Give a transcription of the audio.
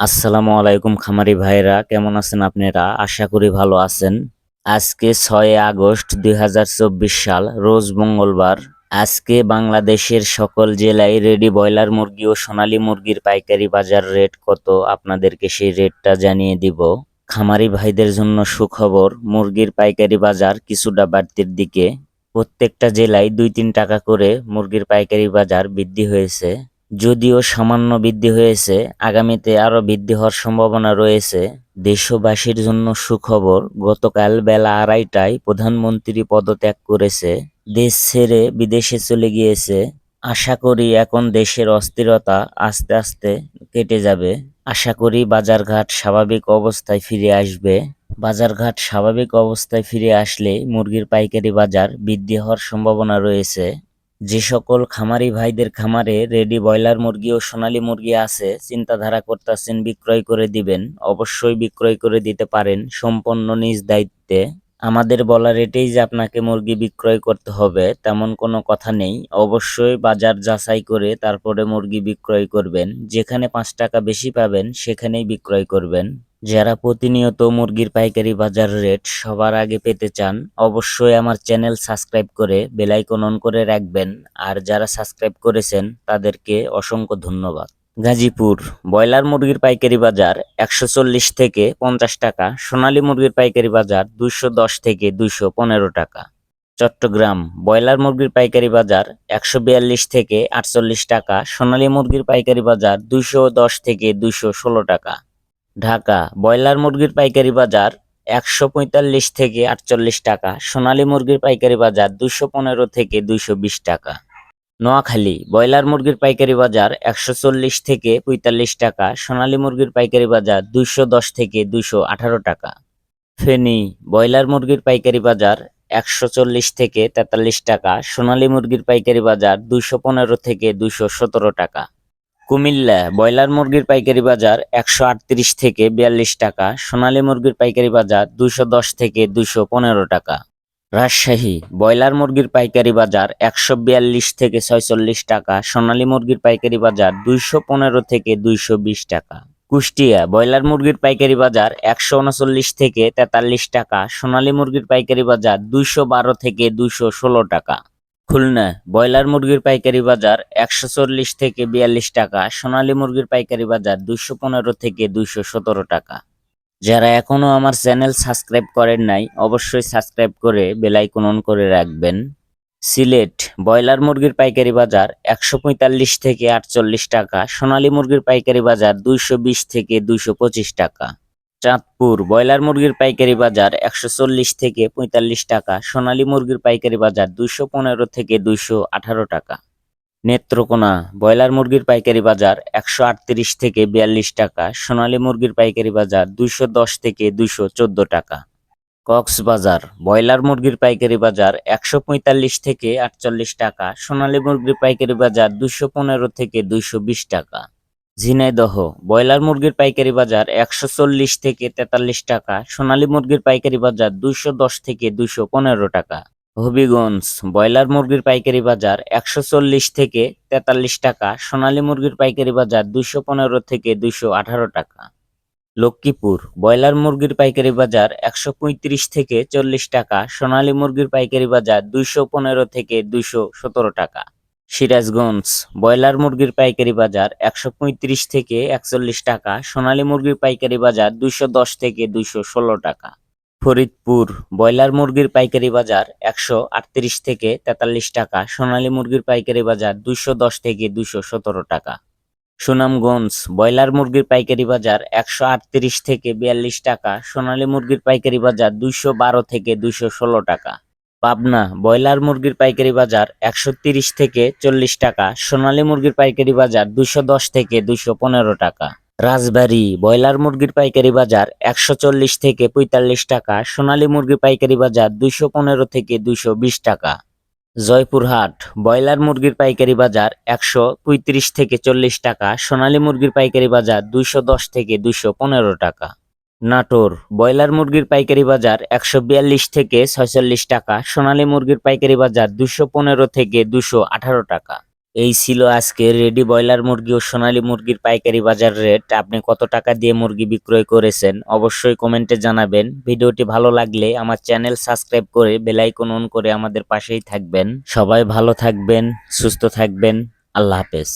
আসসালামু আলাইকুম খামারি ভাইরা কেমন আছেন আপনারা? আশা করি ভালো আছেন। আজকে ছয় আগস্ট দুই হাজার চব্বিশ সাল, রোজ মঙ্গলবার। আজকে বাংলাদেশের সকল জেলায় রেডি ব্রয়লার মুরগি ও সোনালী মুরগির পাইকারি বাজার রেট কত? আপনাদেরকে সেই রেটটা জানিয়ে দিব। খামারি ভাইদের জন্য সুখবর, মুরগির পাইকারি বাজার কিছুটা বাড়তির দিকে। প্রত্যেকটা জেলায় দুই তিন টাকা করে মুরগির পাইকারি বাজার বৃদ্ধি হয়েছে। যদিও সামান্য বৃদ্ধি হয়েছে, আগামীতে আরও বৃদ্ধি হওয়ার সম্ভাবনা রয়েছে। দেশবাসীর জন্য সুখবর, গতকাল বেলা আড়াইটায় প্রধানমন্ত্রী পদত্যাগ করেছে। দেশ ছেড়ে বিদেশে চলে গিয়েছে। আশা করি এখন দেশের অস্থিরতা আস্তে আস্তে কেটে যাবে। আশা করি বাজারঘাট স্বাভাবিক অবস্থায় ফিরে আসবে। বাজারঘাট স্বাভাবিক অবস্থায় ফিরে আসলে মুরগির পাইকারি বাজার বৃদ্ধি হওয়ার সম্ভাবনা রয়েছে। যে সকল খামারি ভাইদের খামারে রেডি ব্রয়লার মুরগি ও সোনালী মুরগি আছে, চিন্তাধারা করতেছেন বিক্রয় করে দিবেন। অবশ্যই বিক্রয় করে দিতে পারেন সম্পন্ন নিজ দায়িত্বে। আমাদের বলা রেটেই যে আপনাকে মুরগি বিক্রয় করতে হবে, তেমন কোনো কথা নেই। অবশ্যই বাজার যাচাই করে তারপরে মুরগি বিক্রয় করবেন। যেখানে পাঁচ টাকা বেশি পাবেন, সেখানেই বিক্রয় করবেন। যারা প্রতিনিয়ত মুরগির পাইকারি বাজার রেট সবার আগে পেতে চান, অবশ্যই আমার চ্যানেল সাবস্ক্রাইব করে বেল আইকন অন করে রাখবেন। আর যারা সাবস্ক্রাইব করেছেন, তাদেরকে অসংখ্য ধন্যবাদ। গাজীপুর, ব্রয়লার মুরগির পাইকারি বাজার একশো চল্লিশ থেকে পঞ্চাশ টাকা, সোনালী মুরগির পাইকারি বাজার দুইশো দশ থেকে দুইশো পনেরো টাকা। চট্টগ্রাম, ব্রয়লার মুরগির পাইকারি বাজার একশো বিয়াল্লিশ থেকে আটচল্লিশ টাকা, সোনালী মুরগির পাইকারি বাজার দুইশো দশ থেকে দুইশো ষোলো টাকা। ঢাকা, ব্রয়লার মুরগির পাইকারি বাজার একশো পঁয়তাল্লিশ থেকে আটচল্লিশ টাকা, সোনালী মুরগির পাইকারি বাজার দুইশো পনেরো থেকে দুইশো বিশ টাকা। নোয়াখালী, ব্রয়লার মুরগির পাইকারি বাজার একশো চল্লিশ থেকে পঁয়তাল্লিশ টাকা, সোনালী মুরগির পাইকারি বাজার দুইশো দশ থেকে দুইশো আঠারো টাকা। ফেনী, ব্রয়লার মুরগির পাইকারি বাজার একশো চল্লিশ থেকে তেতাল্লিশ টাকা, সোনালী মুরগির পাইকারি বাজার দুইশো পনেরো থেকে দুইশো সতেরো টাকা। কুমিল্লা ব্রয়লার মুরগির পাইকারি বাজার একশো আটত্রিশ থেকে বিয়াল্লিশ টাকা, সোনালী মুরগির পাইকারি বাজার দুইশো দশ থেকে দুইশো পনেরো টাকা। রাজশাহী ব্রয়লার মুরগির পাইকারি বাজার একশো বিয়াল্লিশ থেকে ছয়চল্লিশ টাকা, সোনালী মুরগির পাইকারি বাজার দুইশো পনেরো থেকে দুইশো বিশ টাকা। কুষ্টিয়া ব্রয়লার মুরগির পাইকারি বাজার একশো উনচল্লিশ থেকে তেতাল্লিশ টাকা, সোনালী মুরগির পাইকারি বাজার দুইশো বারো থেকে দুইশো ষোলো টাকা। খুলনা, ব্রয়লার মুরগির পাইকারি বাজার একশো চল্লিশ থেকে বিয়াল্লিশ টাকা, সোনালী মুরগির পাইকারি বাজার দুইশো পনেরো থেকে দুইশো সতেরো টাকা। যারা এখনও আমার চ্যানেল সাবস্ক্রাইব করেন নাই, অবশ্যই সাবস্ক্রাইব করে বেল আইকন অন করে রাখবেন। সিলেট, ব্রয়লার মুরগির পাইকারি বাজার একশো পঁয়তাল্লিশ থেকে আটচল্লিশ টাকা, সোনালী মুরগির পাইকারি বাজার দুইশো বিশ থেকে দুইশো পঁচিশ টাকা। চাঁদপুর ব্রয়লার মুরগির পাইকারি বাজার একশো চল্লিশ থেকে পঁয়তাল্লিশ টাকা, সোনালী মুরগির পাইকারি বাজার দুইশো পনেরো থেকে দুইশো আঠারো টাকা। নেত্রকোনা ব্রয়লার মুরগির পাইকারি বাজার একশো আটত্রিশ থেকে বিয়াল্লিশ টাকা, সোনালী মুরগির পাইকারি বাজার দুইশো দশ থেকে দুইশো চোদ্দ টাকা। কক্সবাজার ব্রয়লার মুরগির পাইকারি বাজার একশো পঁয়তাল্লিশ থেকে আটচল্লিশ টাকা, সোনালী মুরগির পাইকারি বাজার দুইশো পনেরো থেকে দুইশো বিশ টাকা। ঝিনাইদহ, ব্রয়লার মুরগির পাইকারি বাজার একশো চল্লিশ থেকে তেতাল্লিশ টাকা, সোনালী মুরগির পাইকারি বাজার দুইশো দশ থেকে দুইশো পনেরো টাকা। হবিগঞ্জ, ব্রয়লার মুরগির পাইকারি বাজার একশো চল্লিশ থেকে তেতাল্লিশ টাকা, সোনালী মুরগির পাইকারি বাজার দুইশো পনেরো থেকে দুইশো আঠারো টাকা। লক্ষ্মীপুর, ব্রয়লার মুরগির পাইকারি বাজার একশো পঁয়ত্রিশ থেকে চল্লিশ টাকা, সোনালী মুরগির পাইকারি বাজার দুইশো পনেরো থেকে দুইশো সতেরো টাকা। সিরাজগঞ্জ ব্রয়লার মুরগির পাইকারি বাজার একশো পঁয়ত্রিশ থেকে একচল্লিশ টাকা, সোনালী মুরগির পাইকারি বাজার দুইশো দশ থেকে দুইশো ষোলো টাকা। ফরিদপুর ব্রয়লার মুরগির পাইকারি বাজার একশো আটত্রিশ থেকে তেতাল্লিশ টাকা, সোনালী মুরগির পাইকারি বাজার দুইশো দশ থেকে দুইশো সতেরো টাকা। সুনামগঞ্জ ব্রয়লার মুরগির পাইকারি বাজার একশো আটত্রিশ থেকে বিয়াল্লিশ টাকা, সোনালী মুরগির পাইকারি বাজার দুইশো বারো থেকে দুইশো ষোলো টাকা। পাবনা ব্রয়লার মুরগির পাইকারি বাজার একশো তিরিশ থেকে চল্লিশ টাকা, সোনালী মুরগির পাইকারি বাজার দুশো দশ থেকে দুশো পনেরো টাকা। রাজবাড়ী ব্রয়লার মুরগির পাইকারি বাজার একশো চল্লিশ থেকে পঁয়তাল্লিশ টাকা, সোনালী মুরগির পাইকারি বাজার দুইশো পনেরো থেকে দুশো বিশ টাকা। জয়পুরহাট ব্রয়লার মুরগির পাইকারি বাজার একশো পঁয়ত্রিশ থেকে চল্লিশ টাকা, সোনালী মুরগির পাইকারি বাজার দুইশো দশ থেকে দুশো পনেরো টাকা। নাটোর। ব্রয়লার মুরগির পাইকারি বাজার একশো বিয়াল্লিশ থেকে ছয়চল্লিশ টাকা, সোনালী মুরগির পাইকারি বাজার দুশো পনেরো থেকে দুশো আঠারো টাকা। এই ছিল আজকে রেডি ব্রয়লার মুরগি ও সোনালী মুরগির পাইকারি বাজার রেট। আপনি কত টাকা দিয়ে মুরগি বিক্রয় করেছেন অবশ্যই কমেন্টে জানাবেন। ভিডিওটি ভালো লাগলে আমার চ্যানেল সাবস্ক্রাইব করে বেল আইকন অন করে আমাদের পাশেই থাকবেন। সবাই ভালো থাকবেন, সুস্থ থাকবেন। আল্লাহ হাফেজ।